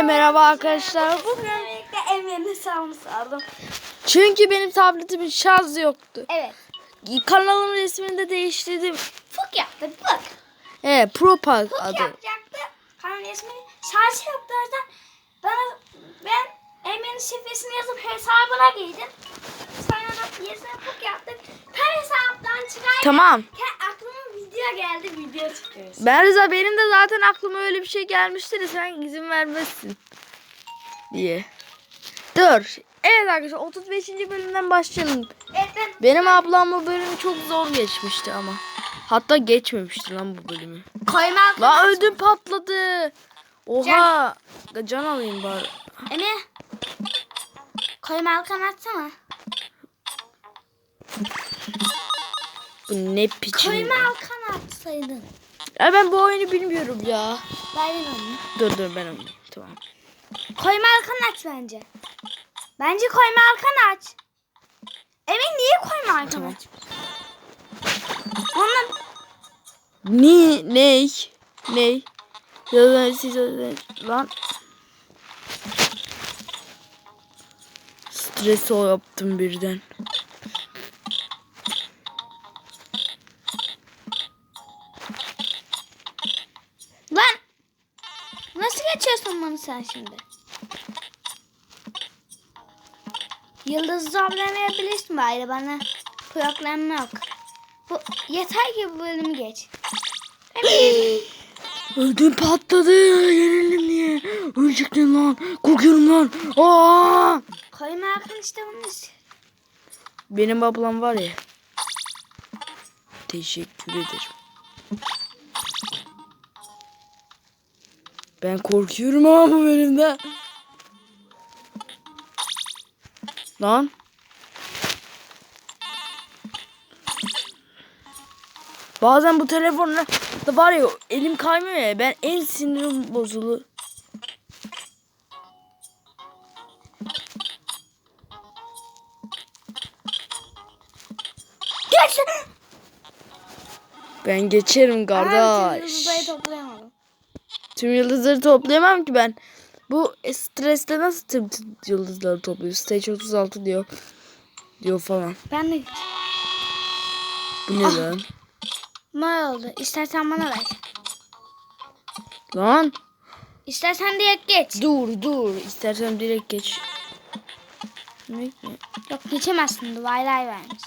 Hepinize merhaba arkadaşlar. Bugün Böylelikle Emre'nin hesabını saldım. çünkü benim tabletimin şarjı yoktu. Evet. Kanalın resmini de değiştirdim. Fık yaptı fık. Evet, Pro Park Fık adı. yapacaktı. Kanalın ismini şarjı yoktu o yüzden bana, ben Emre'nin şifresini yazıp hesabına girdim. Yazına fık yaptık. Hesaptan çıkarken Tamam. aklıma video geldi. Video çıkıyoruz. Ben Rıza benim de zaten aklıma öyle bir şey gelmişti de sen izin vermezsin diye. Dur. Evet arkadaşlar 35. bölümden başlayalım. Evet ben Benim ablam bu bölümü çok zor geçmişti ama. Hatta geçmemişti lan bu bölümü. koyma Lan öldüm patladı. Oha. Can alayım bari. Emre. Koyma halkan atsana. Bu ne piçim. Koyma ya. halkan atsaydın. Ya ben bu oyunu bilmiyorum ya. Verdin onu. Dur dur ben oynayayım. Tamam. Koyma halkan aç bence. Bence koyma halkan aç. Emin niye koyma halkan Tamam. aç? Onunla Ne? Ney? Ney? Ya siz lan. Stres o yaptım birden. Sen şimdi? Yıldız zorlamayabilirsin bari bana problem yok. Bu, yeter ki bu bölümü geç. Öldüm patladı. Yenildim diye. Ölecektim lan. Korkuyorum lan. Aa! koyma halkan işte bunu istiyor. Benim ablam var ya. Teşekkür ederim. Ben korkuyorum ama bu bölümde. Lan. Bazen bu telefonla da var ya elim kaymıyor ya ben en sinirim bozulu. Geç. Ben geçerim kardeş. yıldızları toplayamadım. Tüm yıldızları toplayamam ki ben. Bu streste nasıl tüm yıldızları topluyor? Stage 36 diyor. Diyor falan. Ben de Bu ne lan? ne oldu? İstersen bana ver. Lan İstersen direkt geç. dur dur. İstersen direkt geç. Ne? ne? Yok geçemezsin. Duvarlar vermiş.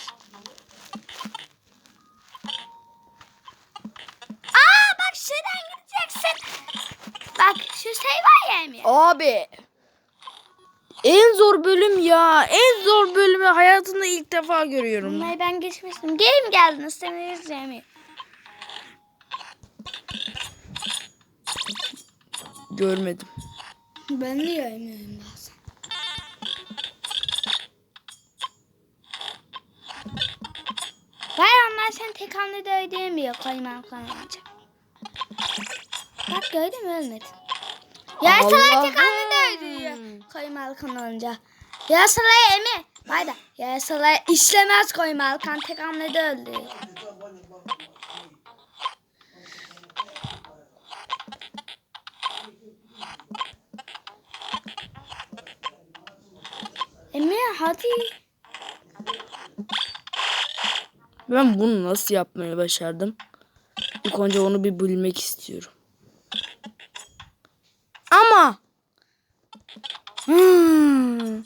Abi. En zor bölüm ya. En zor bölümü hayatımda ilk defa görüyorum. Bunları ben geçmiştim. Mi geldin? İstemiyoruz Emir. Görmedim. Ben de görmüyorum bazen. Vay onlar sen tek hamlede ödeyemiyor koymam koymayınca. Bak gördün mü ölmedin. Yarısalar tek hamlede ödüyor koymalı kan olunca. Yarısalar emi. Vay da yarısalar işlemez koymalı kan tek hamlede öldü. Emi hadi. Ben bunu nasıl yapmayı başardım? İlk önce onu bir bilmek istiyorum. Ama Hmm.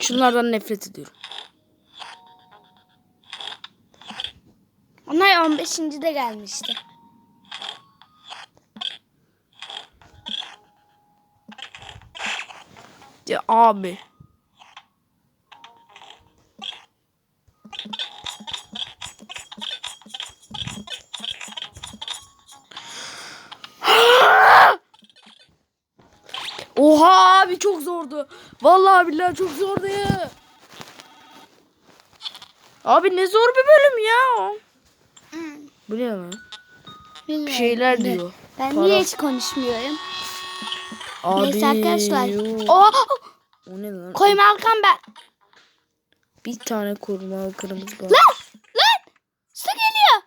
Şunlardan nefret ediyorum. Onlar 15. de gelmişti. Ya abi. Vallahi billahi çok zor değil. Abi ne zor bir bölüm ya. Hmm. Bu ne lan? Bir şeyler ne? diyor. Ben Para. niye hiç konuşmuyorum? Abi. Neyse arkadaşlar. Oh! O ne lan? Koyma Alkan ben. Bir tane koruma kırmızı var. Lan! Lan! Su geliyor.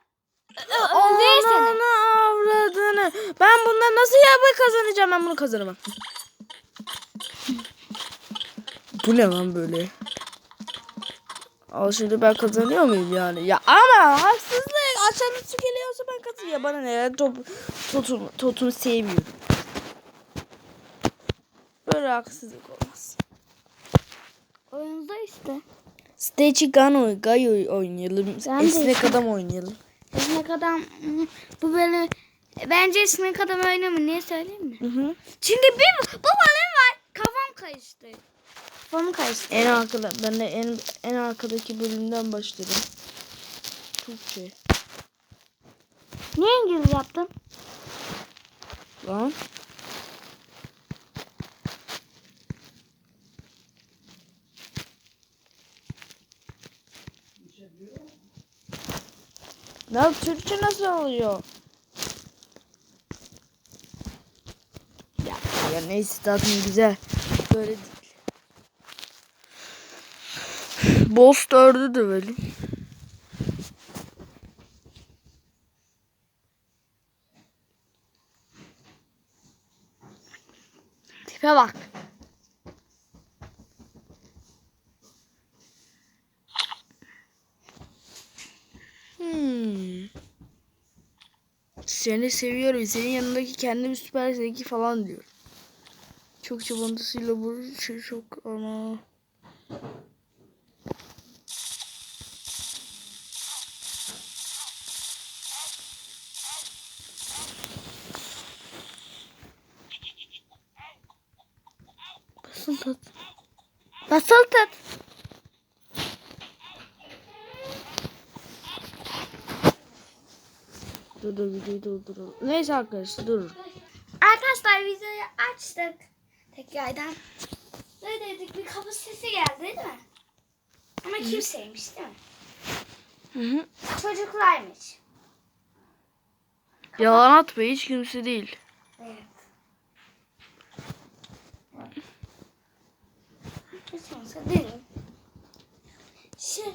Neyse. Ananı avradını. Ben bundan nasıl ya kazanacağım? Ben bunu kazanamam. Bu ne lan böyle? Al şimdi ben kazanıyor muyum yani? Ya ama haksızlık. Aşağıda su geliyorsa ben kazanıyorum. Bana ne ya? Top, totum, totumu sevmiyorum. Böyle haksızlık olmaz. Oyunda işte. Stitch'i Gun Guy oynayalım. Ben Esnek işte. adam oynayalım. Esnek adam bu böyle bence esnek adam oynama niye söyleyeyim mi? Hı hı. Çünkü bir bu balon var. Kafam karıştı. Kafam karıştı. En arkada ben de en en arkadaki bölümden başladım. Türkçe. Niye İngiliz yaptın? Lan. Ya Türkçe nasıl oluyor? Ya, ya neyse zaten güzel. Böyle değil. Boss dördü de böyle. Tipe bak. Hmm. Seni seviyorum. Senin yanındaki kendimi süper zeki falan diyor. Çok çabandasıyla bu şey çok ana. Tat? Dur dur videoyu durduralım. Neyse arkadaşlar dur. Arkadaşlar videoyu açtık. Tekrardan. Ne dedik bir kapı sesi geldi değil mi? Ama kimseymiş değil mi? Hı hı. Çocuklarmış. Yalan atma hiç kimse değil. Evet. Hiç olmazsa değil. Şey.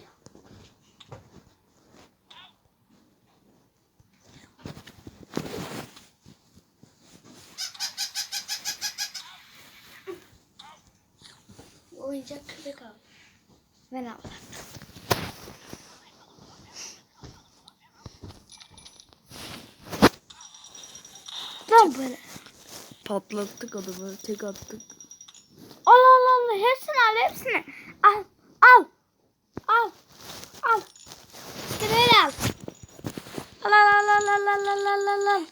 Oyuncak köpek al. Ben al. Lan böyle. Patlattık adamı tek attık. Hepsini al hepsini. Al al al al. İşte böyle al. Al al al al al al al al al.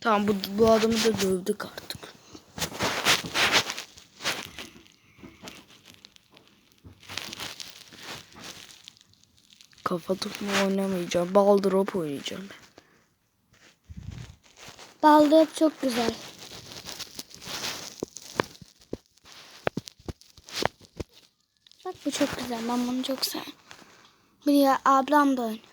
Tamam bu, bu adamı da dövdük artık. Kafa tutma oynamayacağım. Bal drop oynayacağım. Baldı hep çok güzel. Bu çok güzel. Ben bunu çok seviyorum. Bir ya ablam da oynuyordu.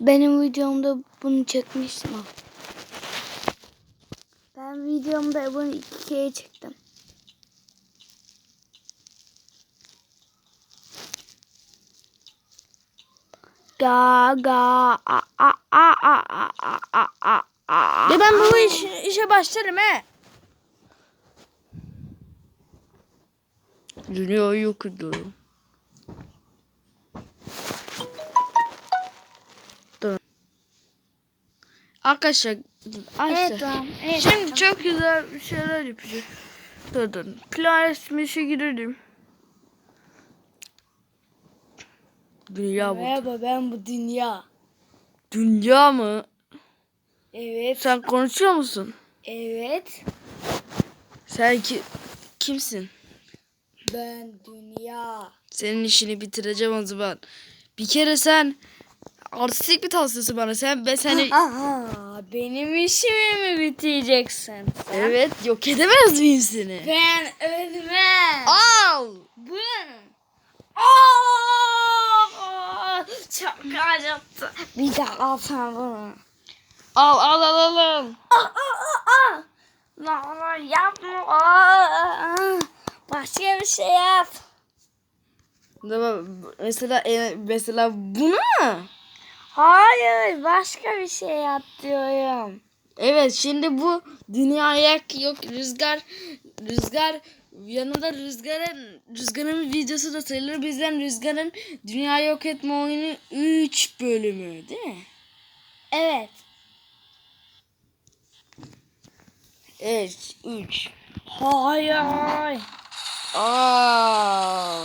Benim videomda bunu çekmiştim. Ben videomda bunu iki kere çektim. Ga ga a a a a a a a a a. Ya ben bu iş, işe başlarım he. Dünyayı yok ediyorum. Dur. Arkadaşlar Arkadaşlar. Evet tamam. Evet, Şimdi çok güzel bir şeyler yapacağız. Dur dur. Planet işe girelim. Dünya bu. Merhaba ben bu dünya. Dünya mı? Evet. Sen konuşuyor musun? Evet. Sen ki kimsin? Ben dünya. Senin işini bitireceğim o zaman. Bir kere sen artistik bir tavsiyesi bana. Sen ben seni Aha, benim işimi mi bitireceksin? evet yok edemez miyim seni? Ben ölmem. Al. Bu ne? Çok acıttı. Bir daha al sen bunu. Al al al al al. Aa, Aa! Ne olur yapma. Aa! Başka bir şey yap. Tamam, Mesela e, mesela bunu mu? Hayır başka bir şey yap diyorum. Evet şimdi bu dünyaya yok rüzgar rüzgar yanında rüzgarın rüzgarın videosu da sayılır. Bizden rüzgarın dünya yok etme oyunu 3 bölümü değil mi? Evet. Evet 3. Hayır. Aa.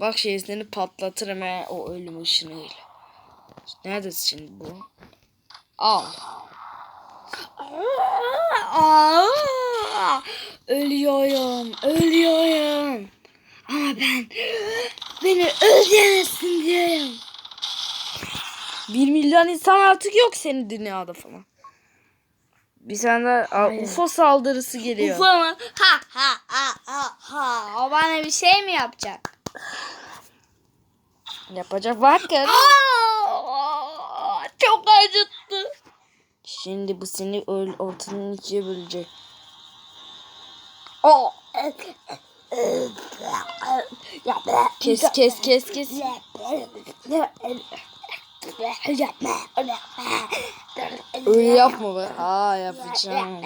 Bak şey seni patlatırım he o ölüm ışınıyla. Neredesin şimdi bu? Al. Aa! Ölüyorum, ölüyorum. Ama ben beni öldüremezsin diyorum. Bir milyon insan artık yok senin dünyada falan. Bir aa, UFO saldırısı geliyor. Ufo mu? Ha ha ha ha ha. O bana bir şey mi yapacak? Yapacak. Aa, çok acıttı. Şimdi bu seni öl ortadan ikiye bölecek. O. Kes kes kes kes. Öyle yapma be. Aa yapacağım.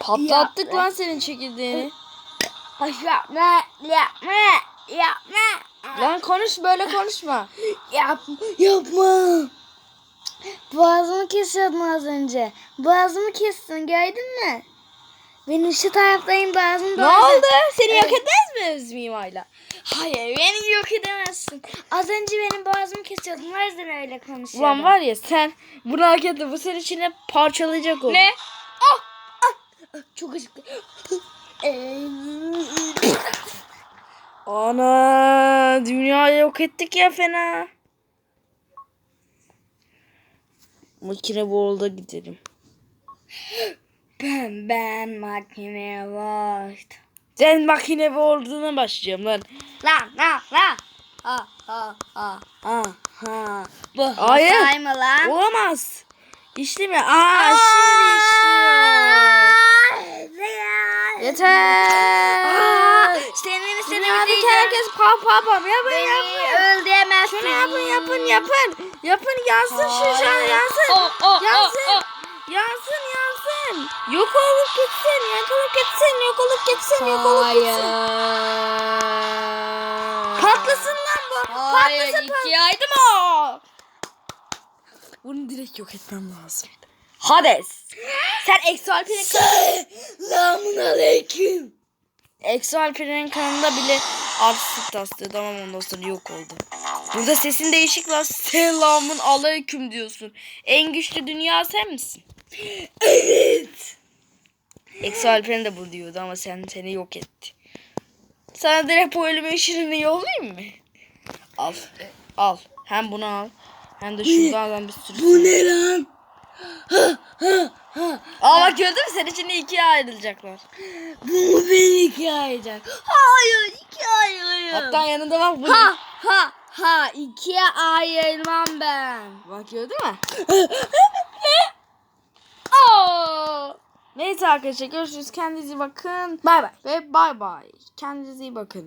Patlattık lan senin çekirdeğini. Yapma, yapma, yapma. Lan konuş böyle konuşma. Yap, yapma. Boğazımı kesiyordun az önce. Boğazımı kestin gördün mü? Benim şu taraftayım boğazım Ne oldu? Seni yok etmez mi Özmimayla? Hayır beni yok edemezsin. Az önce benim boğazımı kesiyordun o yüzden öyle konuşuyordum. Ulan var ya sen bunu hak ettin. Bu senin içine parçalayacak o. Ne? Ah, ah, ah, çok acıktı. Ana dünyayı yok ettik ya fena. Makine World'a gidelim. ben ben makine var. Sen makine World'una başlayacağım lan. Lan lan lan. Ha ha ha ha ha. Bu Hayır. hatay mı lan? Olamaz. İşlemiyor. Aa şimdi işliyor. Yeter. Senin istediğin Dünyadaki herkes pam pam pam. Yapın Beni yapın. öldüremezsin. Şunu yapın yapın yapın. Yapın yansın şu şu an yansın. Oh, oh, Yansın. oh, oh. Yansın yansın. Yok olup gitsin. Yok olup gitsin. Yok olup gitsin. Yok olup gitsin. Patlasın lan bu. Hayır, Patlasın. iki aydı mı o? Bunu direkt yok etmem lazım. Hades. Sen Exo Alper'in Selamun aleyküm. Exo Alper'in kanalında bile artistik taslıyor. Tamam ondan sonra yok oldu. Burada sesin değişik lan. Selamun aleyküm diyorsun. En güçlü dünya sen misin? Evet. Exo Alper'in de bu diyordu ama sen seni yok etti. Sana direkt bu ölüm ışınını yollayayım mı? Al. Al. Hem bunu al. Hem de şuradan bir sürü. Bu ne lan? Aa bak gördün mü? Senin için ikiye ayrılacaklar. Bu beni ikiye ayıracak? Hayır ikiye ayırayım. Hatta yanında bak bu. ha ha ha ikiye ayırmam ben. Bak gördün mü? Oo. Neyse arkadaşlar görüşürüz. Kendinize bakın. Bay bay. Ve bay bay. Kendinize iyi bakın.